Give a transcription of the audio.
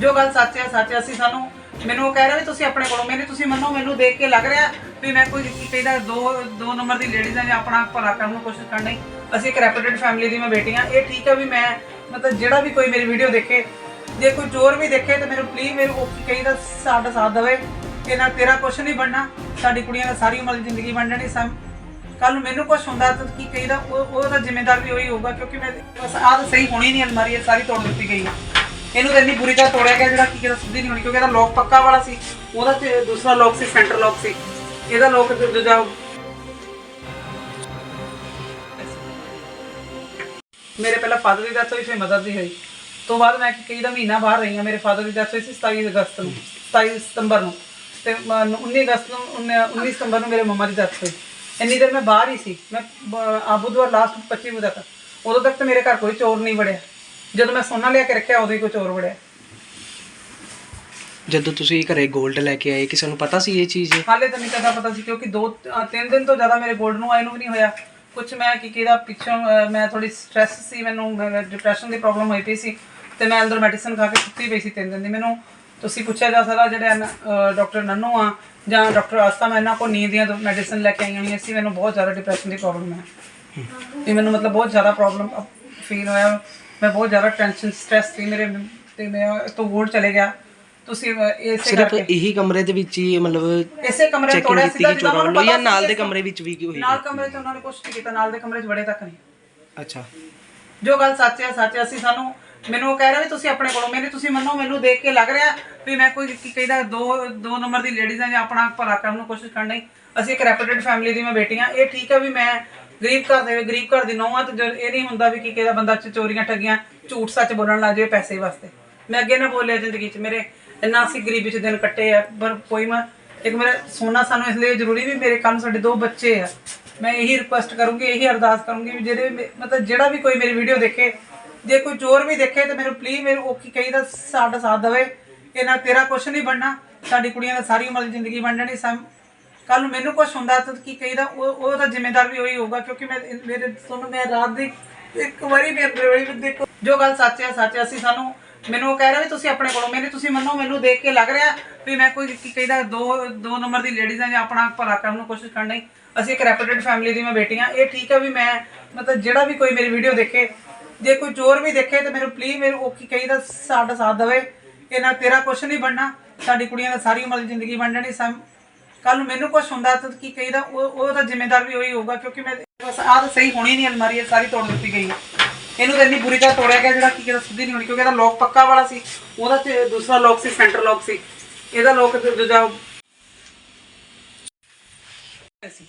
ਜੋ ਗੱਲ ਸੱਚ ਹੈ ਸੱਚ ਹੈ। ਅਸੀਂ ਸਾਨੂੰ, ਮੈਨੂੰ ਉਹ ਕਹਿ ਰਿਹਾ ਵੀ ਤੁਸੀਂ ਆਪਣੇ ਕੋਲੋਂ ਮੈਨੂੰ ਤੁਸੀਂ ਮੰਨੋ, ਮੈਨੂੰ ਦੇਖ ਕੇ ਲੱਗ ਰਿਹਾ ਵੀ ਮੈਂ ਕੋਈ ਕਹਿੰਦਾ ਦੋ ਦੋ ਨੰਬਰ ਦੀ ਲੇਡੀਜ਼ ਆ ਜਾਂ ਆਪਣਾ ਭਲਾ ਕਰਨ ਨੂੰ ਕੋਸ਼ਿਸ਼ ਕਰਨੀ ਅਸੀਂ ਇੱਕ ਰੈਪੂਟੇਡ ਫੈਮਿਲੀ ਦੀ ਮੈਂ ਬੇਟੀ ਹਾਂ। ਇਹ ਠੀਕ ਹੈ ਵੀ ਮੈਂ, ਮਤਲਬ ਜਿਹੜਾ ਵੀ ਕੋਈ ਮੇਰੀ ਵੀਡੀਓ ਦੇਖੇ, ਜੇ ਕੋਈ ਚੋਰ ਵੀ ਦੇਖੇ ਤਾਂ ਮੈਨੂੰ ਪਲੀਜ਼ ਮੇਰੇ ਉਹ ਕੀ ਕਹੀਦਾ ਸਾਡਾ ਸਾਥ ਦੇਵੇ। ਕਿ ਨਾ ਤੇਰਾ ਕੁਛ ਨਹੀਂ ਬਣਨਾ, ਸਾਡੀ ਕੁੜੀਆਂ ਦਾ ਸਾਰੀ ਉਮਰ ਦੀ ਜ਼ਿੰਦਗੀ ਬਣਨੀ ਸਮ। ਕੱਲ ਨੂੰ ਮੈਨੂੰ ਕੁਝ ਹੁੰਦਾ ਤਾਂ ਕੀ ਕਹੀਦਾ ਉਹ ਉਹਦਾ ਜ਼ਿੰਮੇਦਾਰ ਵੀ ਉਹੀ ਹੋਊਗਾ ਕਿਉਂਕਿ ਮੈਂ ਬਸ ਆਹ ਤਾਂ ਸਹੀ ਹੋਣੀ ਨਹੀਂ ਅਲਮਾਰੀ, ਇਹ ਸਾਰੀ ਤੋੜ ਦਿੱਤੀ ਗਈ ਹੈ। ਇਹਨੂੰ ਤਾਂ ਇੰਨੀ ਬੁਰੀ ਤਰ੍ਹਾਂ ਤੋੜਿਆ ਗਿਆ ਜਿਹੜਾ ਕੀ ਕਹਿੰਦਾ ਸਿੱਧੀ ਨਹੀਂ ਹੋਣੀ, ਕਿਉਂਕਿ ਇਹਦਾ ਲੋਕ ਪੱਕਾ ਵਾਲਾ ਸੀ। ਉਹਦਾ ਤੇ ਦੂਸਰਾ ਲੋਕ ਸੀ ਸੈਂਟਰ ਲੋਕ ਸੀ। ਇਹਦਾ ਲੋਕ ਦੂਜਾ ਮੇਰੇ ਪਹਿਲਾਂ ਫਾਦਰ ਦੀ ਡੈਥ ਹੋਈ, ਫਿਰ ਮਦਰ ਦੀ ਹੋਈ। ਤੋਂ ਬਾਅਦ ਮੈਂ ਕਈ ਦਾ ਮਹੀਨਾ ਬਾਹਰ ਰਹੀ ਹਾਂ, ਮੇਰੇ ਫਾਦਰ ਦੀ ਡੈਥ ਹੋਈ ਸੀ 27 ਅਗਸਤ ਨੂੰ 27 ਸਤੰਬਰ ਨੂੰ। ਤੇ ਮ- 19 ਅਗਸਤ ਨੂੰ 19 ਸਤੰਬਰ ਨੂੰ ਮੇਰੇ ਮੰਮਾ ਦੀ ਡੈਥ ਹੋਈ। ਇੰਨੀ ਦੇਰ ਮੈਂ ਬਾਹਰ ਹੀ ਸੀ। ਮੈਂ ਬ- ਆ ਬੁੱਧਵਾਰ ਲਾਸਟ 25 ਵਜੇ ਤੱਕ। ਉਦੋਂ ਤੱਕ ਤਾਂ ਮੇਰੇ ਘਰ ਕੋਈ ਚੋਰ ਨਹੀਂ ਵੜਿਆ। ਜਦੋਂ ਮੈਂ ਸੋਨਾ ਲਿਆ ਕੇ ਰੱਖਿਆ ਉਦੋਂ ਹੀ ਕੋਈ ਚੋਰ ਵੜਿਆ। ਜਦੋਂ ਤੁਸੀਂ ਘਰੇ 골ਡ ਲੈ ਕੇ ਆਏ ਕਿਸੇ ਨੂੰ ਪਤਾ ਸੀ ਇਹ ਚੀਜ਼? ਹਾਲੇ ਤਾਂ ਨਹੀਂ ਕਦਾ ਪਤਾ ਸੀ ਕਿਉਂਕਿ ਦੋ ਅ, ਤਿੰਨ ਦਿਨ ਤੋਂ ਜ਼ਿਆਦਾ ਮੇਰੇ ਗੋਲਡ ਨੂੰ ਆਏ ਨੂੰ ਵੀ ਨਹੀਂ ਹੋਇਆ। ਕੁਝ ਮੈਂ ਕੀ ਕਿਹਦਾ ਪਿੱਛੋਂ ਅ, ਮੈਂ ਥੋੜੀ ਸਟ੍ਰੈਸ ਸੀ ਮੈਨੂੰ ਡਿਪਰੈਸ਼ਨ ਦੀ ਪ੍ਰੋਬਲਮ ਹੋਈ ਪਈ ਸੀ ਤੇ ਮੈਂ ਅੰਦਰ ਮੈਡੀਸਨ ਖਾ ਕੇ ਸੁੱਤੀ ਪਈ ਸੀ ਤਿੰਨ ਦਿਨ ਦੀ। ਮੈਨੂੰ ਤੁਸੀਂ ਪੁੱਛਿਆ ਜਾ ਸਕਦਾ ਜਿਹੜੇ ਡਾਕਟਰ ਨੰਨੂ ਆ ਜਾਂ ਡਾਕਟਰ ਆਸਤਾ ਮੈਂ ਇਹਨਾਂ ਕੋਲ ਨੀਂਦ ਦੀਆਂ ਮੈਡੀਸਨ ਲੈ ਕੇ ਆਈਆਂ ਹੋਈਆਂ ਸੀ ਮੈਨੂੰ ਬਹੁਤ ਜ਼ਿਆਦਾ ਡਿਪਰੈਸ਼ਨ ਦੀ ਪ੍ਰੋਬਲਮ ਹੈ। ਇਹ ਮੈਨੂੰ ਮਤਲਬ ਬਹੁਤ ਜ਼ਿਆਦਾ ਪ੍ਰੋਬਲਮ ਫੀਲ ਹੋਇਆ। ਮੈਂ ਬਹੁਤ ਜ਼ਿਆਦਾ ਟੈਨਸ਼ਨ ਸਟ੍ਰੈਸ ਸੀ ਮੇਰੇ ਤੇ ਮੈਂ ਤੋਂ ਗੋਲਡ ਚਲੇ ਗਿਆ। ਤੁਸੀਂ ਇਸੇ ਸਿਰਫ ਕਰਕੇ। ਇਹੀ ਕਮਰੇ ਦੇ ਵਿੱਚ ਹੀ ਮਤਲਬ ਇਸੇ ਕਮਰੇ ਚੈਕਿੰਗ ਤੋੜਿਆ ਕੀਤੀ ਕਿ ਜਿੱਦਾਂ ਚੋਰਾਂ ਨੂੰ ਜਾਂ ਨਾਲ ਦੇ ਕਮਰੇ ਵਿੱਚ ਵੀ ਕੀ ਹੋਈ ਨਾਲ ਕਮਰੇ 'ਚ ਉਹਨਾਂ ਨੇ ਕੁਝ ਨਹੀਂ ਕੀਤਾ ਨਾਲ ਦੇ ਕਮਰੇ 'ਚ ਵੜੇ ਤੱਕ ਨਹੀਂ। ਅੱਛਾ। ਜੋ ਗੱਲ ਸੱਚ ਹੈ ਸੱਚ ਹੈ ਅਸੀਂ ਸਾਨੂੰ ਮੈਨੂੰ ਉਹ ਕਹਿ ਰਿਹਾ ਵੀ ਤੁਸੀਂ ਆਪਣੇ ਕੋਲੋਂ ਮੈਨੂੰ ਤੁਸੀਂ ਮੰਨੋ ਮੈਨੂੰ ਦੇਖ ਕੇ ਲੱਗ ਰਿਹਾ ਵੀ ਮੈਂ ਕੋਈ ਕੀ ਕਹਿੰਦਾ ਦੋ ਦੋ ਨੰਬਰ ਦੀ ਲੇਡੀਜ਼ ਜਾਂ ਆਪਣਾ ਭਲਾ ਕਰਨ ਦੀ ਕੋਸ਼ਿਸ਼ ਕਰਨੀ ਅਸੀਂ ਇੱਕ ਰੈਪੂਟੇਡ ਫੈਮਿਲੀ ਦੀ ਮੈਂ ਬੇਟੀ ਹਾਂ ਇਹ ਠੀਕ ਹੈ ਵੀ ਮੈਂ ਗਰੀਬ ਘਰ ਦੇ, ਗਰੀਬ ਘਰ ਦੀ ਨੌਂ ਆ ਤੇ ਇਹ ਨਹੀਂ ਹੁੰਦਾ ਵੀ ਕੀ ਕਹਿੰਦਾ ਬੰਦਾ ਚ ਚੋਰੀਆਂ ਠੱਗੀਆਂ, ਝੂਠ ਸੱਚ ਬੋਲਣ ਲੱਗ ਜਾਵੇ ਪੈਸੇ ਵਾਸਤੇ। ਮੈਂ ਅੱਗੇ ਨਾ ਬੋਲਿਆ ਜ਼ਿੰਦਗੀ 'ਚ, ਮੇਰੇ ਇੰਨਾ ਅਸੀਂ ਗਰੀਬੀ 'ਚ ਦਿਨ ਕੱਟੇ ਆ, ਪਰ ਕੋਈ ਮੈਂ, ਇੱਕ ਮੇਰਾ ਸੋਨਾ ਸਾਨੂੰ ਇਸ ਲਈ ਜ਼ਰੂਰੀ ਵੀ ਮੇਰੇ ਕੰਮ ਸਾਡੇ ਦੋ ਬੱਚੇ ਆ। ਮੈਂ ਇਹੀ ਰਿਕੁਐਸਟ ਕਰੂੰਗੀ, ਇਹੀ ਅਰਦਾਸ ਕਰੂੰਗੀ ਵੀ ਜਿਹੜੇ ਮਤਲਬ ਜਿਹੜਾ ਵੀ ਕੋਈ ਮੇਰੀ ਵੀਡੀਓ ਦੇਖੇ, ਜੇ ਕੋਈ ਚੋਰ ਵੀ ਦੇਖੇ ਤਾਂ ਮੈਨੂੰ ਪਲੀਜ਼ ਮੇਰੇ ਉਹ ਕੀ ਕਹੀਦਾ, ਸਾਡਾ ਸਾਥ ਦੇਵੇ। ਕਿ ਨਾ ਤੇਰਾ ਕੁਛ ਨਹੀਂ ਬਣਨਾ, ਸਾਡੀ ਕੁੜੀਆਂ ਦਾ ਸਾਰੀ ਉਮਰ ਦੀ ਜ਼ਿੰਦਗੀ ਬਣਨੀ ਸਮ ਕੱਲ ਨੂੰ ਮੈਨੂੰ ਕੁਝ ਹੁੰਦਾ ਤਾਂ ਕੀ ਕਹੀਦਾ? ਉਹ ਉਹਦਾ ਜ਼ਿੰਮੇਦਾਰ ਵੀ ਉਹੀ ਹੋਊਗਾ ਕਿਉਂਕਿ ਮੈਂ ਮੇਰੇ ਤੁਹਾਨੂੰ ਮੈਂ ਰਾਤ ਦੀ ਇੱਕ ਵਾਰੀ ਵੀ ਆਪਣੇ ਵਾਲੀ ਦੇਖੋ, ਜੋ ਗੱਲ ਸੱਚ ਹੈ ਸੱਚ ਹੈ ਅਸੀਂ ਸਾਨੂੰ ਮੈਨੂੰ ਉਹ ਕਹਿ ਰਿਹਾ ਵੀ ਤੁਸੀਂ ਆਪਣੇ ਕੋਲੋਂ ਮੈਨੂੰ ਤੁਸੀਂ ਮੰਨੋ, ਮੈਨੂੰ ਦੇਖ ਕੇ ਲੱਗ ਰਿਹਾ ਵੀ ਮੈਂ ਕੋਈ ਕੀ ਕਹਿੰਦਾ, ਦੋ ਦੋ ਨੰਬਰ ਦੀ ਲੇਡੀਜ਼ ਆ ਜਾਂ ਆਪਣਾ ਭਲਾ ਕਰਨ ਨੂੰ ਕੋਸ਼ਿਸ਼ ਕਰਨੀ ਅਸੀਂ ਇੱਕ ਰੈਪੂਟੇਡ ਫੈਮਿਲੀ ਦੀ ਮੈਂ ਬੇਟੀ ਹਾਂ। ਇਹ ਠੀਕ ਹੈ ਵੀ ਮੈਂ ਮਤਲਬ ਜਿਹੜਾ ਵੀ ਕੋਈ ਮੇਰੀ ਵੀਡੀਓ ਦੇਖੇ, ਜੇ ਕੋਈ ਚੋਰ ਵੀ ਦੇਖੇ ਤਾਂ ਮੈਨੂੰ ਪਲੀਜ਼ ਮੈਨੂੰ ਉਹ ਕੀ ਕਹੀਦਾ, ਸਾਡਾ ਸਾਥ ਦੇਵੇ। ਕਿ ਨਾ ਤੇਰਾ ਕੁਛ ਨਹੀਂ ਬਣਨਾ। ਸਾਡੀ ਕੁੜੀਆਂ ਦਾ ਸਾਰੀ ਉਮਰ ਦੀ ਜ਼ਿੰਦਗੀ ਬਣਨੀ, ਸਮ ਕੱਲ ਨੂੰ ਮੈਨੂੰ ਕੁਝ ਹੁੰਦਾ ਤਾਂ ਕੀ ਕਹੀਦਾ? ਉਹ ਉਹਦਾ ਜ਼ਿੰਮੇਦਾਰ ਵੀ ਉਹੀ ਹੋਊਗਾ ਕਿਉਂਕਿ ਮੈਂ ਬਸ ਆਹ ਤਾਂ ਸਹੀ ਹੋਣੀ ਨਹੀਂ ਅਲਮਾਰੀ, ਇਹ ਸਾਰੀ ਤੋੜ ਦਿੱਤੀ ਗਈ ਹੈ। ਇਹਨੂੰ ਤਾਂ ਇੰਨੀ ਬੁਰੀ ਤਰ੍ਹਾਂ ਤੋੜਿਆ ਗਿਆ ਜਿਹੜਾ ਕੀ ਕਹਿੰਦਾ ਸਿੱਧੀ ਨਹੀਂ ਹੋਣੀ ਕਿਉਂਕਿ ਇਹਦਾ ਲੋਕ ਪੱਕਾ ਵਾਲਾ ਸੀ। ਉਹਦਾ ਤੇ ਦੂਸਰਾ ਲੋਕ ਸੀ ਸੈਂਟਰ ਲੋਕ ਸੀ। ਇਹਦਾ ਲੋਕ ਦੂਜਾ ਸੀ